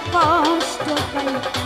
posto, vai,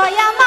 দয়া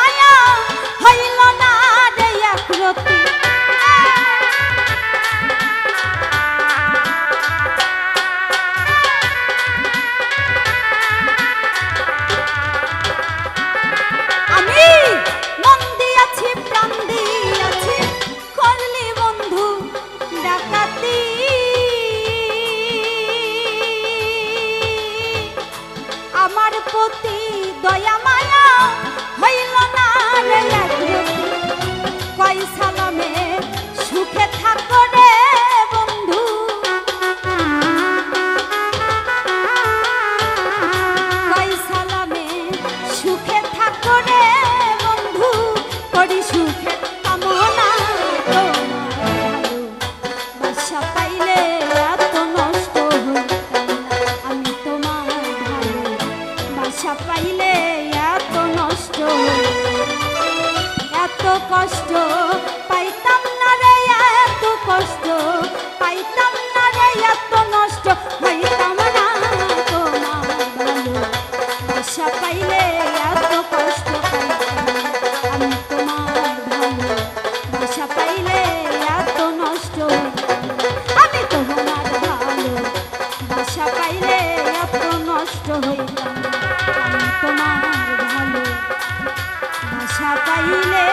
তোমার ভালো আশা পাইলে